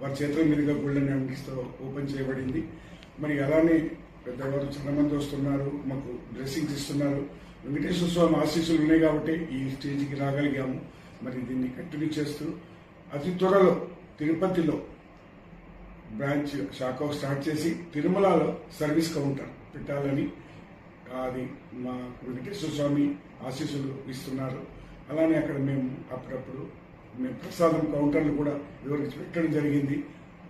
వారి చేతుల మీదుగా గోల్డెన్ హ్యాండిల్స్తో ఓపెన్ చేయబడింది. మరి అలానే పెద్దవారు చాలా మంది వస్తున్నారు మాకు డ్రెస్సింగ్స్ ఇస్తున్నారు. వెంకటేశ్వర స్వామి ఆశీస్సులు ఉన్నాయి కాబట్టి ఈ స్టేజ్కి రాగలిగాము. మరి దీన్ని కంటిన్యూ చేస్తూ అతి త్వరలో తిరుపతిలో బ్రాంచ్ శాఖ స్టార్ట్ చేసి తిరుమలలో సర్వీస్ కౌంటర్ పెట్టాలని అది మా వెంకటేశ్వర స్వామి ఆశీస్సులు ఇస్తున్నారు. అలానే అక్కడ మేము అప్పుడప్పుడు ప్రసాదం కౌంటర్లు కూడా ఎవరికి పెట్టడం జరిగింది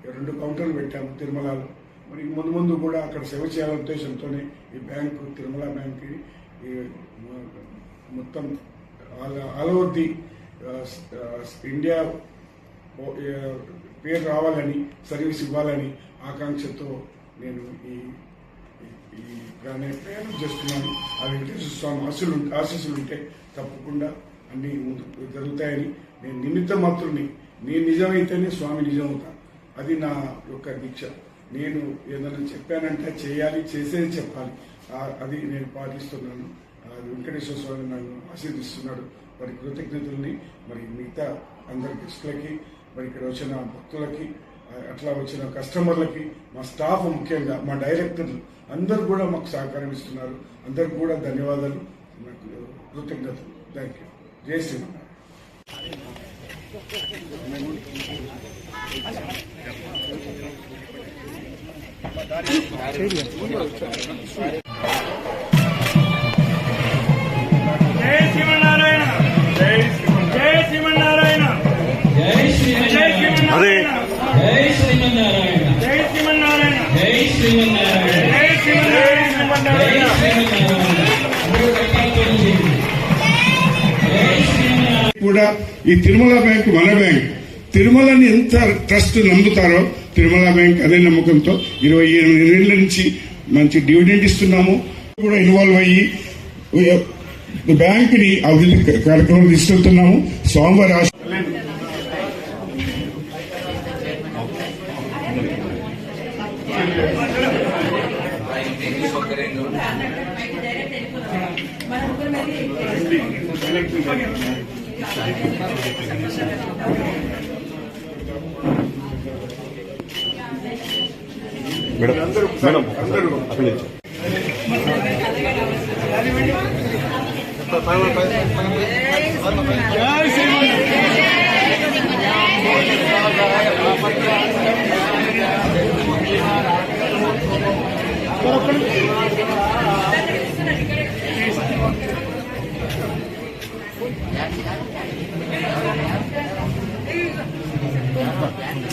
రెండు కౌంటర్లు పెట్టాము తిరుమలలో. మరి ముందు ముందు కూడా అక్కడ సేవ చేయాలనే ఉద్దేశంతోనే ఈ బ్యాంకు తిరుమల బ్యాంక్ ఈ మొత్తం ఆల్ ఓవర్ ది ఇండియా పేరు రావాలని సర్వీస్ ఇవ్వాలని ఆకాంక్షతో నేను ఈ ఈ- ప్రయాణం చేస్తున్నాను. ఆ వెంకటేశ్వర స్వామి ఆశలు ఆశీస్సులు ఉంటే తప్పకుండా అన్ని జరుగుతాయని నేను నిమిత్త మాత్రుని నేను నిజమైతేనే స్వామి నిజం అవుతాను అది నా యొక్క దీక్ష. నేను ఏదైనా చెప్పానంటే చేయాలి చేసేది చెప్పాలి. అది నేను పాటిస్తున్నాను. వెంకటేశ్వర స్వామి నన్ను ఆశీర్దిస్తున్నాడు. మరి కృతజ్ఞతల్ని మరి మిగతా అందరి గెస్టులకి మరి ఇక్కడ వచ్చిన భక్తులకి అట్లా వచ్చిన కస్టమర్లకి మా స్టాఫ్ ముఖ్యంగా మా డైరెక్టర్లు అందరు కూడా మాకు సహకారం ఇస్తున్నారు అందరికి కూడా ధన్యవాదాలు. నాకు కృతజ్ఞతలు. థ్యాంక్ యూ జై శ్రీమన్నారాయణ. జై శ్రీమన్నారాయణ. జై శ్రీమన్నారాయణ. జై శ్రీమన్నారాయణ. జై శ్రీమన్నారాయణ. జై శ్రీమన్నారాయణ. కూడా ఈ తిరుమల బ్యాంక్ మన బ్యాంక్. తిరుమలని ఎంత ట్రస్ట్ నమ్ముతారో తిరుమల బ్యాంక్ అదే నమ్మకంతో ఇరవై ఎనిమిది ఏళ్ళ నుంచి మంచి డివిడెంట్ ఇస్తున్నాము. కూడా ఇన్వాల్వ్ అయ్యి బ్యాంక్ని అభివృద్ధి కార్యక్రమం తీసుకెళ్తున్నాము. సోమవారం మేడం మేడం అందరూ అందరూ శ్రీమన్నారాయణ ยังยัง